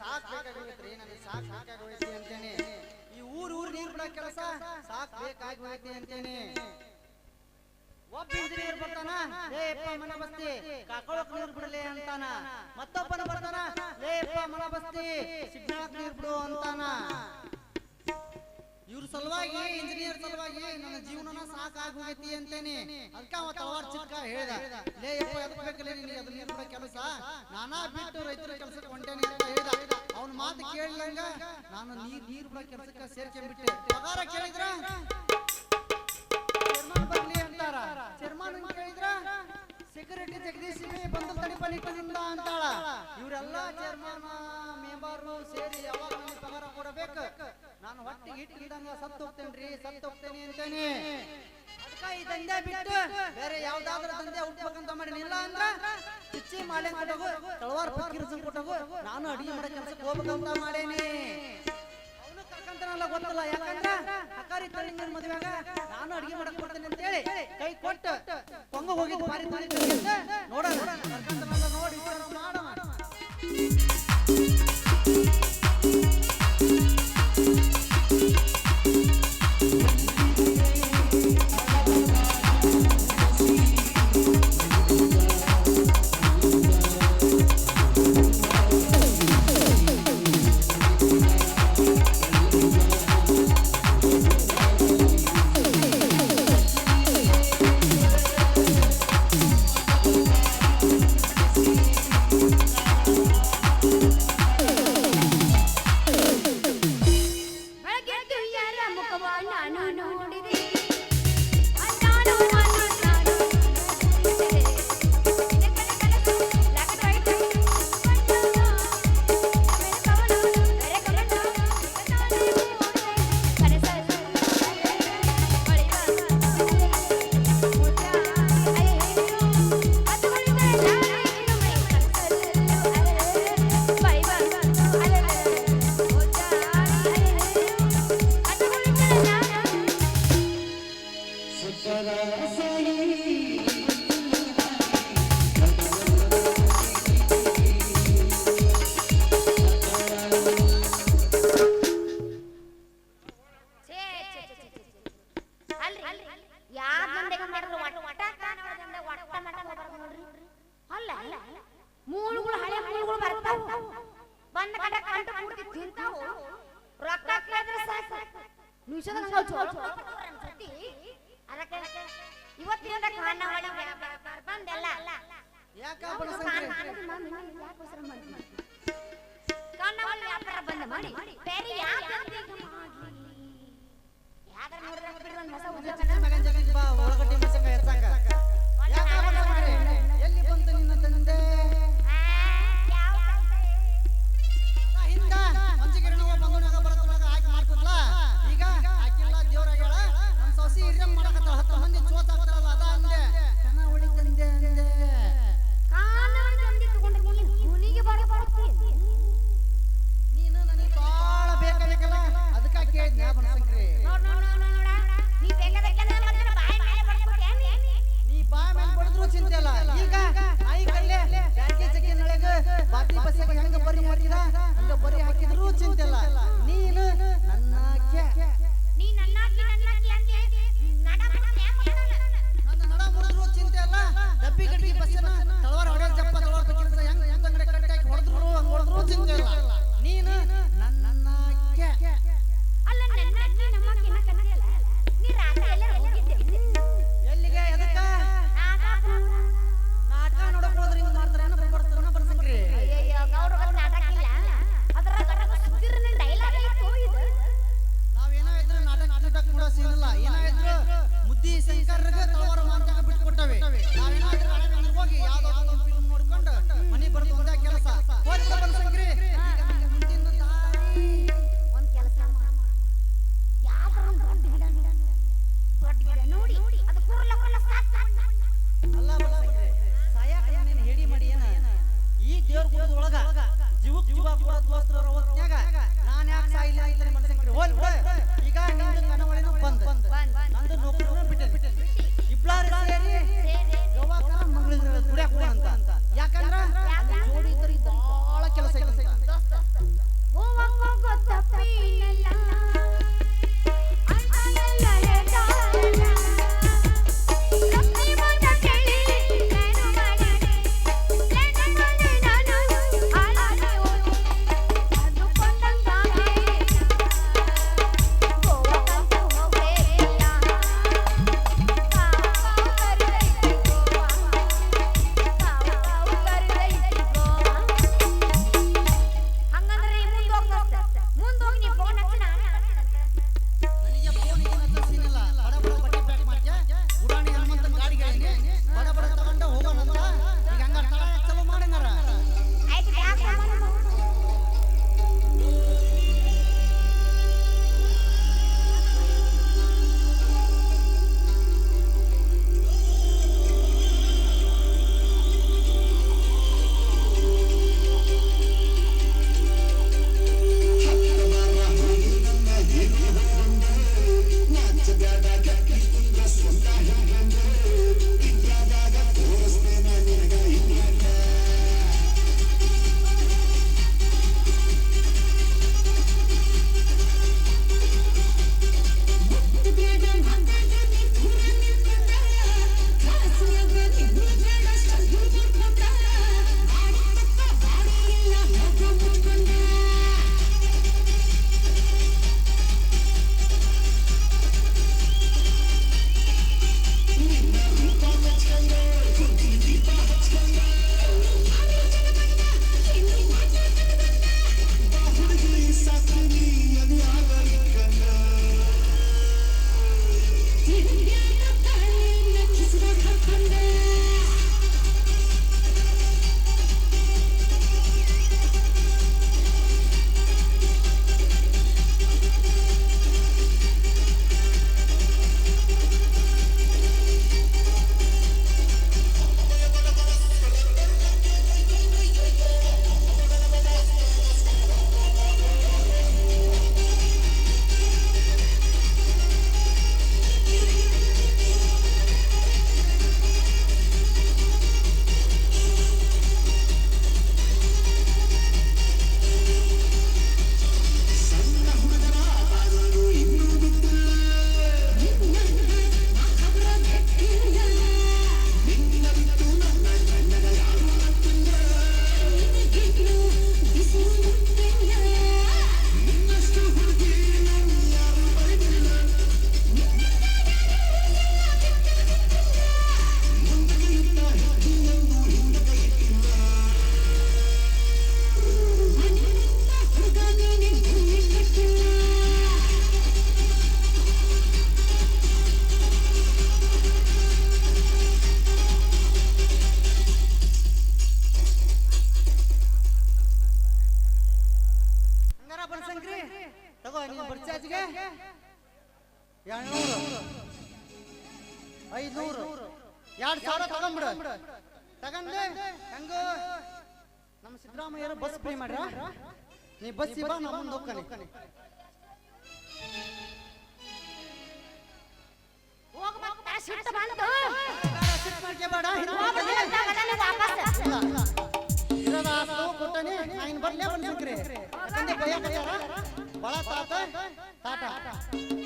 ಸಾಕ್ ಬೇಕಾಗಿತ್ರಿ ಸಾಕ್ ಈ ಊರ್ ಊರ್ ನೀರ್ ಬಿಡ ಕೆಲಸ ಸಾಕ್ ಬೇಕಾಗಿ ಅಂತೇನೆ. ಒಬ್ಬ ಇಂಜಿನಿಯರ್ ಬರ್ತಾನ, ಲೇ, ಯಪ್ಪ, ಮನ ಬಸ್ತಿ, ಕಾಕೊಳಕ್ ನೀರ್ ಬಿಡಲಿ ಅಂತಾನ. ಮತ್ತೊಬ್ಬನ ಬರ್ತಾನ, ಲೇ ಮನ ಬಸ್ತಿ ಸಿಗ್ನಲ್ ನೀರ್ ಬಿಡು ಅಂತಾನ. ಇವ್ರ ಸಲುವಾಗಿ ಇಂಜಿನಿಯರ್ ಸಲುವಾಗಿ ನನ್ನ ಜೀವನನ ಸಾಕಾಗಿ ಹೋಗೈತಿ ಅಂತೇನೆ ಅದಕ್ಕ ಅವ ಚಿಕ್ಕ ಹೇಳ್ದ. ಲೇ ಬೇಕಲ್ಲ ಕೆಲಸ? ನಾನಾ ಬಿಟ್ಟು ರೈತರ ಕೆಲಸಕ್ಕೆ ಹೊಂಟೇನೆ ಅಂತ ಹೇಳಿದ. ಅವನ ಮಾತು ಕೇಳಿದಂಗ ನಾನು ನೀರ್, ನೀರು ಬಿಡೋ ಕೆಲಸಕ್ಕೆ ಸೇರ್ಕೊಂಡ್ಬಿಟ್ಟೆ. ಪಗಾರ ಕೇಳಿದ್ರ? ಚೇರ್ಮನ್ ಬರ್ಲಿ ಅಂತಾರ. ಚೇರ್ಮನ್ ಕೇಳಿದ್ರ? ಸೆಕ್ಯೂರಿಟಿ ಜಗದೀಶ್ ಬಂದು ತಡಿಪ ನಿಟ್ಟಿನಿಂದ ಅಂತಾಳ. ಇವರೆಲ್ಲ ಚೇರ್ಮನ್ ಮೆಂಬರ್ ಸೇರಿ ಯಾವಾಗ ಪಗಾರ ಕೊಡಬೇಕು? ನಾನು ಹೊಟ್ಟೆ ಇಟ್ಟಿಲ್ದಂಗ ಸತ್ತು ಹೋಗ್ತೇನ್ರಿ ಸತ್ತು ಹೋಗ್ತೇನೆ ಅಂತೇನಿ. ಅದಕ್ಕ ಈ ದಂಧೆ ಬಿಟ್ಟು ಬೇರೆ ಯಾವ್ದಾದ್ರೂ ದಂಧೆ ಹುಡ್ಬೇಕಂತ ಮಾಡಿ ಇಲ್ಲ ಅಂದ್ರ ಚಿಚ್ಚಿ ಮಾಲೆ ಕೊಟ್ಟಗು ತಳವಾರ ಪಕ್ಕಿರ್ಸು ಕೊಟ್ಟಗು ನಾನು ಅಡಿಗೆ ಮಾಡೋ ಕೆಲಸಕ್ಕೆ ಹೋಗ್ಬೇಕಂತ ಮಾಡೇನಿ. ಅವನು ಕರ್ಕಂತನಲ್ಲ ಗೊತ್ತಲ್ಲ ಯಾಕಂದ್ರ ಅಕಾರಿ ತಳಿಂಗನ ಮದುವೆಗ ನಾನು ಅಡಿಗೆ ಮಾಡಕ್ ಕೊಡ್ತೇನೆ ಅಂತೇಳಿ ಕೈ ಕೊಟ್ಟು ಕೊಂಗ ಹೋಗಿ ಮಾರಿ ಮಾರಿ ನೋಡೋಣ. ಮಾಡಿ. ಬೇರೆ ಯಾಕೆ ಯಾಕಂದ್ರೆ ನೋಡಿದ್ರೆ ಬಿಡ್ರಿ ಒಂದು ಹೊಸ ಉದ್ಯೋಗನ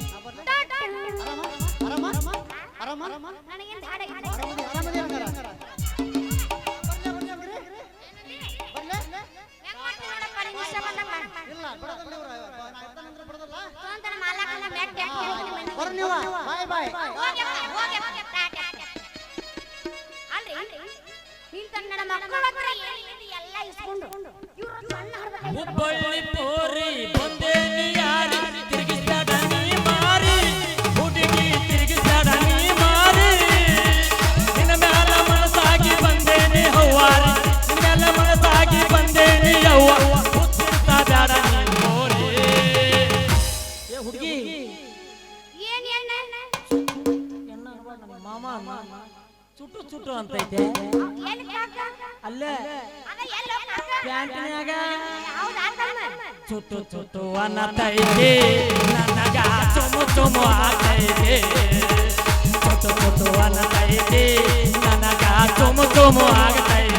ನಾ ಬರ್ಲೆ? ಆರಾಮ ಆರಾಮ ಆರಾಮ ನನಗೇನ್ ಧಾಡ ಐತಿ? ಆರಾಮದಿ ಆರಾಮದಿ ಹಂಗಾರ ಇಷ್ಟ ಇಲ್ಲ ಬಿಡೋದಿಲ್ಲ ಇವ್ರು. ನಾ ಇರ್ತಾನಂದ್ರೆ ಬಿಡೋದಿಲ್ಲ? ಸ್ವಂತನ ಮಾಲಕನ ಮೆಟ್ಟ ಎತ್ತಿ ಹೇಳ್ತೀನಿ ಮನೆಗೆ. ಬರ್ರಿ ನೀವು. ಬಾಯ್ ಬಾಯ್. ಹೋಗ್ಯಪ್ಪ, ಹೋಗ್ಯಪ್ಪ, ಟಾಟಾ. ಅಲ್ರಿ? ನೀನ್ ತನ್ನ ಮಕ್ಕಳ ಹತ್ರ ಏನ್ ಏನ್ ಎಲ್ಲ ಇಸ್ಕೊಂಡು. ಇವ್ರ ಸಣ್ಣ ಹುಬ್ಬಳ್ಳಿ ಪೋರಿ ಚುಟ್ಟು ಅಂತೈತೆ ಅಲ್ಲೇ. ಪ್ಯಾಂಟಿನ್ಯಾಗ. ಚುಟ್ಟು ಚುಟ್ಟು ಅನ್ನತೈತೆ ನನಗ ಚುಮು ಚುಮು ಆಗೈತಿ ಚುಟ್ಟು ಚುಟ್ಟು ಅನ್ನತೈತೆ ನನಗ ಚುಮು ಚುಮು ಆಗತೈತಿ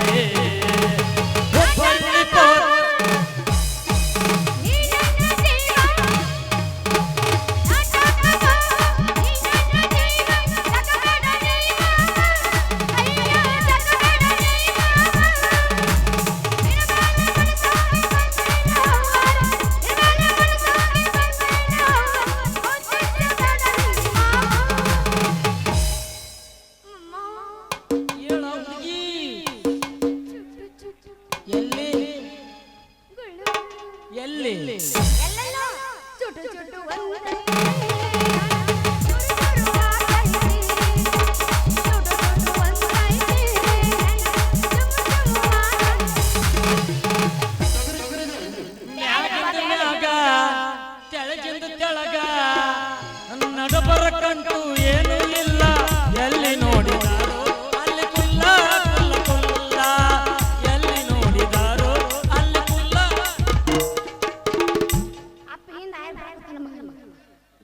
就是我，我。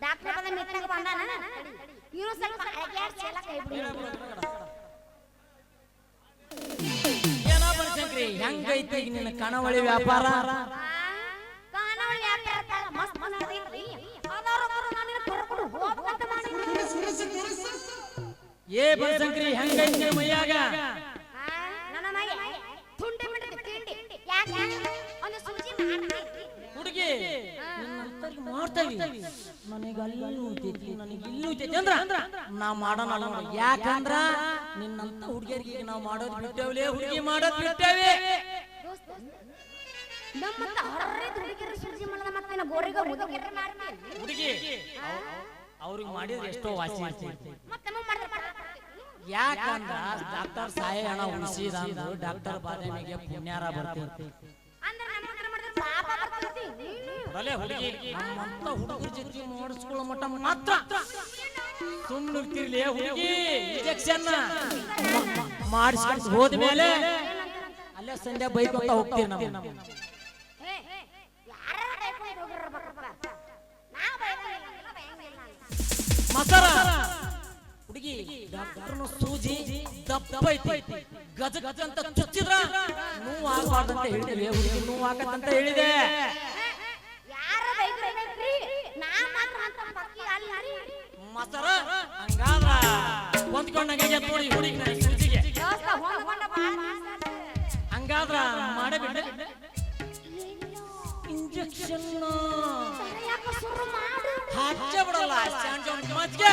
ಡಾಕ್ಟರ್ ಬಂದ ಬಂದಾನ? ಸ್ವಲ್ಪ ಎಲ್ಲ ಕೈ ಏನ ಹೆಂಗೈತಿ ಈಗ ನಿನ್ನ ಕಣವಳಿ ವ್ಯಾಪಾರ? ಕಣವಳಿ ವ್ಯಾಪಾರ ಮಸ್ತ್ ಕರ್ಕೊಂಡು ಹೋಗ್ಬೇಕಂತ ಮಾಡಿದ್ರು. ಏ ಬನಶಂಕರಿ ಹೆಂಗೈತಿ ಮೈಯಾಗ? ನನ್ನ ಮಗ ತುಂಡಿ ಬಿಡ್ತೈತಿ, ತಿಂಡಿ. ಯಾಕೆ? ಒಂದು ಸೂಜಿ ಹುಡುಗಿ. ನಿನ್ನಂತವ್ರಿಗೆ ಮಾಡ್ತೇವಿ ನನಗೆ ಅಲ್ಲಿ ಉಳಿತೈತಿ ನನಗೆ ಇಲ್ಲಿ ಉಳಿತೈತಿ ಅಂದ್ರ ನಾ ಮಾಡೋಣ ಯಾಕಂದ್ರ ನಿನ್ನಂತ ಹುಡುಗಿಯರಿಗೆ ನಾವು ಮಾಡೋದ್ ಬಿಟ್ಟೇವ್ಲೇ ಹುಡುಗಿ ಮಾಡೋದ್ ಬಿಟ್ಟೇವೆ ಹುಡುಗಿ ಅವ್ರಿಗೆ ಮಾಡಿದ್ರೆ ಎಷ್ಟೋ ವಾಸಿ ಯಾಕಂದ್ರ ಡಾಕ್ಟರ್ ಸಾಯ ಹಣ ಉಳಿಸಿದ ಡಾಕ್ಟರ್ ಬಾದಾಮಿಗೆ ಪುಣ್ಯಾರ ಬರ್ತೈತಿ ಬಲೆ ಹುಡುಗಿ ನಮ್ಮಂತ ಹುಡುಗರ ಜೊತೆ ಮಾಡಿಸ್ಕೊಳ್ಳೋ ಮಟ್ಟ ಮಾತ್ರ. ಸುಮ್ಮನೆ ಇರ್ತಿರ್ಲಿ ಹುಡುಗಿ ಇಂಜೆಕ್ಷನ್ ಮಾಡಿಸ್ಕೊಂಡು ಹೋದ್ಮೇಲೆ ಅಲ್ಲೇ ಸಂಧ್ಯಾ ಬೈಕೊಂತ ಹೋಗ್ತೀವಿ ನಾವು. ಹುಡುಗಿ ಡಾಕ್ಟರ್ನು ಸೂಜಿ ದಪ್ಪ ಐತಿ ಗಜ ಗಜ ಅಂತ ಚುಚ್ಚಿದ್ರ ನೋವು ಆಗಬಾರ್ದಂತ ಹೇಳಿದೆ ಹುಡುಗಿ ನೋವು ಆಗತ್ತಂತ ಹೇಳಿದೆ. ಯಾರು ಬೈದ್ರಿ ನಾ ಮಾತ್ರ ಅಂತ ಪಕ್ಕಿ ಅಲ್ಲಿ ಮಸರ ಹಂಗಾದ್ರ ಹೊಂದ್ಕೊಂಡಂಗೆ ನೋಡಿ ಹುಡುಗಿ ಸೂಜಿಗೆ. ಹಂಗಾದ್ರ ಮಾಡಬಿಟ್ಟೆ ಇಂಜೆಕ್ಷನ್ ಹಚ್ಚ ಬಿಡಲ್ಲ ಸ್ಯಾಂಡ್ ಮಜ್ಗೆ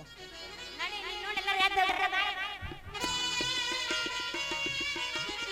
ಅಲ್ಲ.